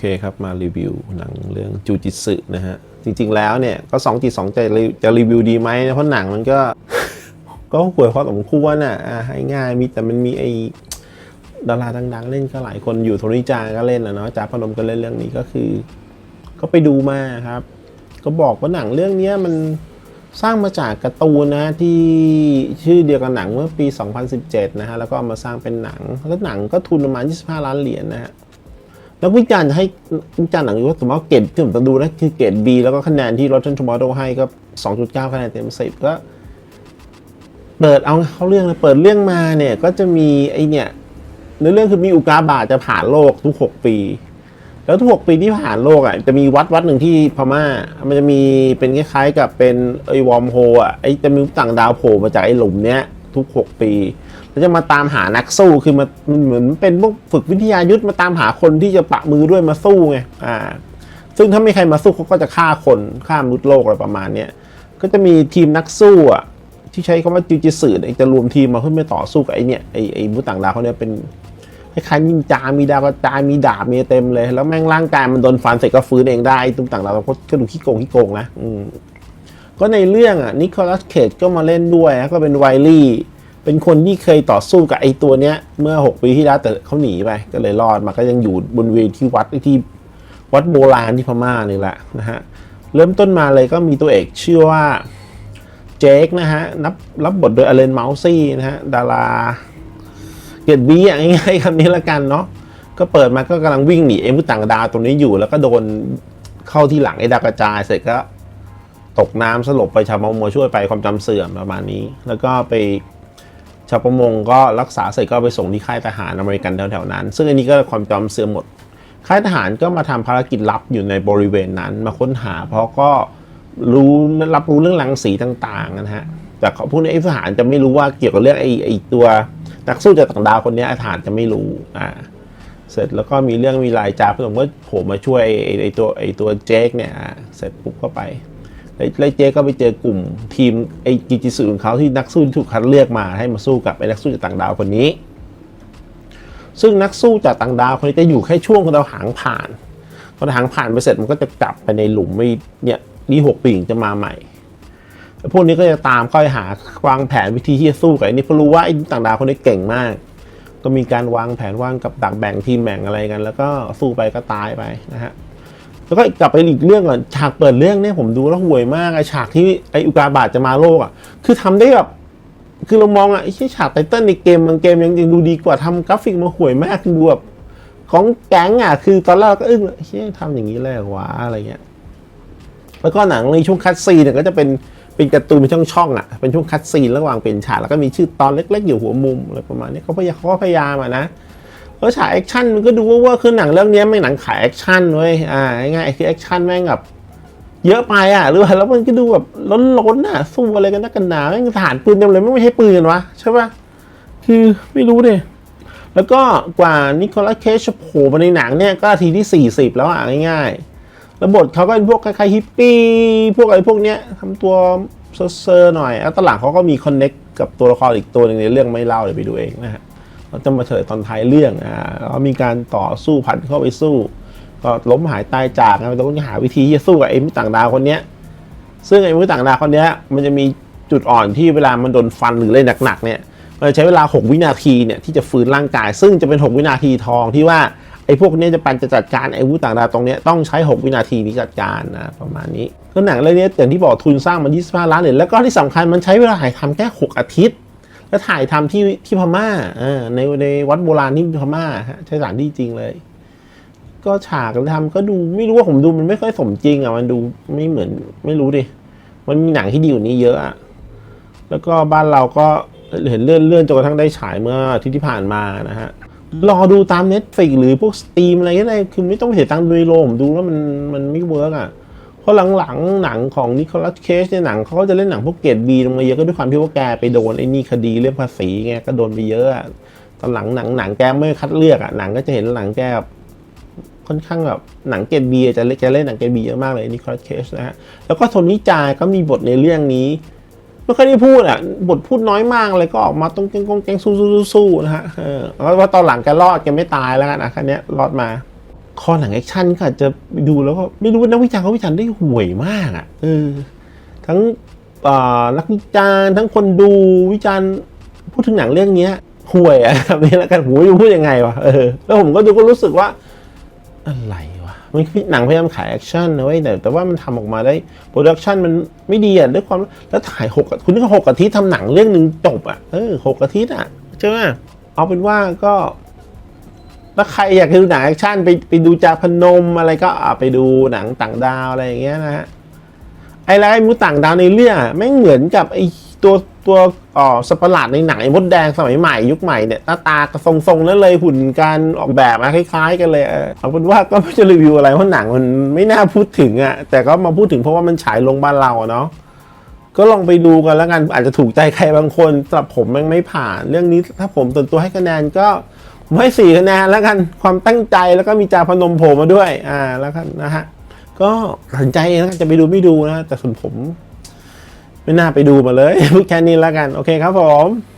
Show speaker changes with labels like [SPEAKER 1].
[SPEAKER 1] เคครับ มารีวิวหนังเรื่องจูจิสึนะฮะ จริง ๆ แล้วเนี่ย ก็สองจิตสองใจจะรีวิวดีไหมเพราะหนังมันก็ ก็ห่วยพอสมควรอะอะให้ง่ายมีแต่มันมีไอดาราดัง ๆ เล่นก็หลายคนอยู่โทนี่จาก็เล่นนะเนาะจ่าพนมก็เล่นเรื่องนี้ก็คือ ก็ไปดูมาครับ ก็บอกว่าหนังเรื่องนี้มันสร้างมาจากการ์ตูนนะที่ชื่อเดียวกับหนังเมื่อปี 2017 นะฮะแล้วก็มาสร้างเป็นหนัง แล้วหนังก็ทุนประมาณ 25 ล้านเหรียญนะฮะ แล้ววิจารณ์จะให้วิจารณ์หนังอยู่ว่าสมมติว่าเกรดที่ผมจะดูนะคือเกรด B แล้วก็คะแนนที่ Rotten Tomato ให้ก็ 2.9 คะแนนเต็ม 10 ก็เปิดเอาเขาเรื่องเลยเปิดเรื่องมาเนี่ยก็จะมีไอเนี่ยในเรื่องคือมีอุกาบาตจะผ่านโลกทุก 6 ปี แล้วทุก 6 ปีที่ผ่านโลกอะจะมีวัดวัดหนึ่งที่พม่า มันจะมีเป็นคล้ายๆกับเป็นไอวอมโฮอะไอจะมีต่างดาวโผล่มาจากไอหลุมเนี้ยทุก 6 ปี แล้วจะมาตามหานักสู้คือมามันเหมือนเป็นพวกฝึกวิทยายุทธมาตามหาคนที่จะปะมือด้วยมาสู้ไงอ่าซึ่งถ้าไม่ใครมาสู้เขาก็จะฆ่าคนฆ่ามนุษย์โลกอะไรประมาณเนี้ยก็จะมีทีมนักสู้อะที่ใช้คำว่าจิวจิสึจะรวมทีมมาเพื่อไปต่อสู้กับไอเนี่ยไอไอมุต่างดาวเขาเนี่ยเป็นคล้ายๆนินจา มีดาวกระจายมีดาบมีเต็มเลย แล้วแม่งร่างกายมันโดนฟันเสร็จก็ฟื้นเองได้ตุ้มต่างดาวเราก็ดูขี้โกงขี้โกงนะ อืมก็ในเรื่องอะนิโคลัสเคจก็มาเล่นด้วยนะก็เป็นไวลี่ เป็นคนที่เคยต่อสู้กับไอ้ตัวเนี้ย เมื่อ 6 ปีที่แล้วแต่เขาหนีไปก็เลยรอดมาก็ยังอยู่บนเวทีวัดที่วัดโบราณที่พม่านี่แหละนะฮะเริ่มต้นมาเลยก็มีตัวเอกชื่อว่าเจคนะฮะนับรับบทโดยอเลนเมาซี่นะฮะดาราเกยรตบีอย่างง่ายๆคำนี้ละกันเนาะก็เปิดมาก็กำลังวิ่งหนีไอ้มนุต่างดาวตัวนี้อยู่ แล้วก็โดนเข้าที่หลังไอ้ดาวกระจายเสร็จก็ตกน้ำสลบไปชาวประมงมาช่วยไปความจำเสื่อมประมาณนี้ แล้วก็ไป ชาวประมงก็รักษาเสร็จก็ไปส่งที่ค่ายทหารอเมริกันแถวๆนั้น ซึ่งอันนี้ก็ความจำเสื่อมหมด ค่ายทหารก็มาทำภารกิจลับอยู่ในบริเวณนั้นมาค้นหา เพราะก็รู้รับรู้เรื่องรังสีต่างๆนะฮะแต่เขาพวกนี้ไอ้ทหารจะไม่รู้ว่าเกี่ยวกับเรื่องไอ้ไอ้ตัวนักสู้จากต่างดาวคนนี้ทหารจะไม่รู้อ่าเสร็จแล้วก็มีเรื่องมีรายจ่าผสมก็โผล่มาช่วยไอ้ไอ้ตัวไอ้ตัวเจคเนี่ยเสร็จปุ๊บก็ไป แล้วเจคก็ไปเจอกลุ่มทีมไอ้กิจิสึของเขาที่นักสู้ที่ถูกคัดเลือกมาให้มาสู้กับไอ้นักสู้จากต่างดาวคนนี้ ซึ่งนักสู้จากต่างดาวคนนี้จะอยู่แค่ช่วงเราหางผ่านพอหางผ่านไปเสร็จมันก็จะกลับไปในหลุมไม่เนี่ยนี่หกปีงจะมาใหม่พวกนี้ก็จะตามเข้าไปหาวางแผนวิธีที่จะสู้กับไอ้นี่เพราะรู้ว่าไอ้ต่างดาวคนนี้เก่งมาก ก็มีการวางแผนวางกับดักแบ่งทีมแบ่งอะไรกัน แล้วก็สู้ไปก็ตายไปนะฮะ แล้วก็กลับไปอีกเรื่องก่อนฉากเปิดเรื่องเนี่ยผมดูแล้วห่วยมากไอฉากที่ไออุกาบาตจะมาโลกอะ คือทำได้แบบคือเรามองอะไอ้ฉากไตเติ้ลในเกมบางเกมยังยังดูดีกว่าทำกราฟิกมาห่วยมากคือดูแบบของแก๊งอะ คือตอนแรกก็อึ้งเฮ้ยทำอย่างนี้เลยเหรอวะอะไรเงี้ยแล้วก็หนังในช่วงคัดซีเนี่ยก็จะเป็นเป็นการ์ตูนเป็นช่องช่องๆอะเป็นช่วงคัดซีนระหว่างเป็นฉากแล้วก็มีชื่อตอนเล็ก ๆ อยู่หัวมุมอะไรประมาณนี้เขาพยายามเขาพยายามอะนะ แล้วฉากแอคชั่นมันก็ดูว่าว่าคือหนังเรื่องนี้ไม่หนังขายแอคชั่นเว้ยอ่าง่ายๆคือแอคชั่นแม่งแบบเยอะไปอะหรือว่าแล้วมันก็ดูแบบล้นๆอะสู้อะไรกันนักกันหนาแม่งทหารปืนเต็มเลยไม่ใช่ปืนวะใช่ปะคือไม่รู้เลยแล้วก็กว่านิโคลัสเคชโผล่มาในหนังเนี่ยก็ทีที่ 40 แล้วอะง่ายๆแล้วบทเขาก็เป็นพวกคล้ายๆฮิปปี้พวกอะไรพวกเนี้ยทำตัวเซอร์ๆหน่อยแล้วตอนหลังเขาก็มีคอนเน็กกับตัวละครอีกตัวหนึ่งในเรื่องไม่เล่าเดี๋ยวไปดูเองนะฮะ เราจะมาเฉลยตอนท้ายเรื่องอ่าแล้วมีการต่อสู้พันเข้าไปสู้ ก็ล้มหายตายจากนะเราต้องหาวิธีที่จะสู้กับไอ้มนุษย์ต่างดาวคนเนี้ย ซึ่งไอ้มนุษย์ต่างดาวคนเนี้ยมันจะมีจุดอ่อนที่เวลามันโดนฟันหรืออะไรหนักๆเนี่ยมันจะใช้เวลา 6 วินาทีเนี่ยที่จะฟื้นร่างกาย ซึ่งจะเป็น 6 วินาทีทองที่ว่าไอ้พวกนี้จะปันจะจัดการไอ้วุธต่างดาวตรงนี้ต้องใช้ 6 วินาทีนี้จัดการนะประมาณนี้ก็หนังเรื่องนี้อย่างที่บอกทุนสร้างมัน 25 ล้านเหรียญแล้วก็ที่สำคัญมันใช้เวลาถ่ายทำแค่ 6 อาทิตย์ แล้วถ่ายทำที่ที่พม่าในในวัดโบราณที่พม่าฮะใช้สถานที่จริงเลย ก็ฉากทำก็ดูไม่รู้ว่าผมดูมันไม่ค่อยสมจริงอะมันดูไม่เหมือน ไม่รู้ดิมันมีหนังที่ดีกว่านี้เยอะอะแล้วก็บ้านเราก็เห็นเลื่อนเลื่อนจนกระทั่งได้ฉายเมื่อที่ที่ผ่านมานะฮะรอดูตาม Netflix หรือพวกสตรีมอะไรก็ได้คือไม่ต้องเสียตังค์ดูในโรงผมดูแล้วมันมันไม่เวิร์กอะ เพราะหลังๆหนังของนิโคลัสเคชเนี่ยหนังเขาก็จะเล่นหนังพวกเกรดบีลงมาเยอะก็ด้วยความที่ว่าแกไปโดนไอ้นี่คดีเรื่องภาษีไงก็โดนไปเยอะตอนหลังหนังหนังแกไม่คัดเลือกอะหนังก็จะเห็นหนังแกแบบค่อนข้างแบบหนังเกรดบีจะเล่นจะเล่นหนังเกรดบีเยอะมากเลยนิโคลัสเคชนะฮะแล้วก็โทนี่จายก็มีบทในเรื่องนี้ไม่ค่อยได้พูดอะบทพูดน้อยมากเลยก็ออกมาต้องเก่งกงเก่งสู้สู้สู้นะฮะเออแล้วว่าตอนหลังแกรอดแกไม่ตายแล้วกันะคันนี้รอดมา คอหนังแอคชั่นก็อาจจะไปดูแล้วก็ไม่รู้นักวิจารณ์เขาวิจารณ์ได้ห่วยมากอะ่ะเออทั้งนักวิจารณ์ทั้งคนดูวิจารณ์พูดถึงหนังเรื่องเนี้ยห่วยอะแบบนี้แล้วกันผมไม่รู้พูดยังไงวะเออแล้วผมก็ดูก็รู้สึกว่า อะไรวะมันหนังพยายามขายแอคชั่นนะเว้ยแต่แต่ว่ามันทำออกมาได้โปรดักชั่นมันไม่ดีอะด้วยความแล้วถ่ายหกคุณนึกว่าหกอาทิตย์ทำหนังเรื่องหนึ่งจบอะเออหกอาทิตย์อะใช่ไหมเอาเป็นว่าก็ ถ้าใครอยากดูหนังแอคชั่นไปไปดูจาพนมอะไรก็อะไปดูหนังต่างดาวอะไรอย่างเงี้ยนะฮะไอ้ไอ้มนุต่างดาวในเรื่องอะแม่เหมือนกับไอ้ตัวตัวอ๋อสตว์ประหลาดในหนังไอ้มดแดงสมัยใหม่ยุคใหม่เนี่ยหน้าตากระทรงๆนั่นเลยหุ่นการออกแบบมาคล้ายๆ กันเลยเอาเป็นว่าก็ไม่จะรีวิวอะไรเพราะหนังมันไม่น่าพูดถึงอะแต่ก็มาพูดถึงเพราะว่ามันฉายลงบ้านเราเนาะก็ลองไปดูกันแล้วกันอาจจะถูกใจใครบางคนสำหรับผมมันไม่ผ่าน เรื่องนี้ถ้าผมส่วนตัวให้คะแนนก็ ผมให้สี่คะแนนแล้วกันความตั้งใจแล้วก็มีจาพนมโผล่มาด้วย อ่าแล้วกันนะฮะก็สนใจแล้วกันจะไปดูไม่ดูนะแต่ส่วนผม ไม่น่าไปดูมาเลยพูดแค่นี้แล้วกัน โอเคครับผม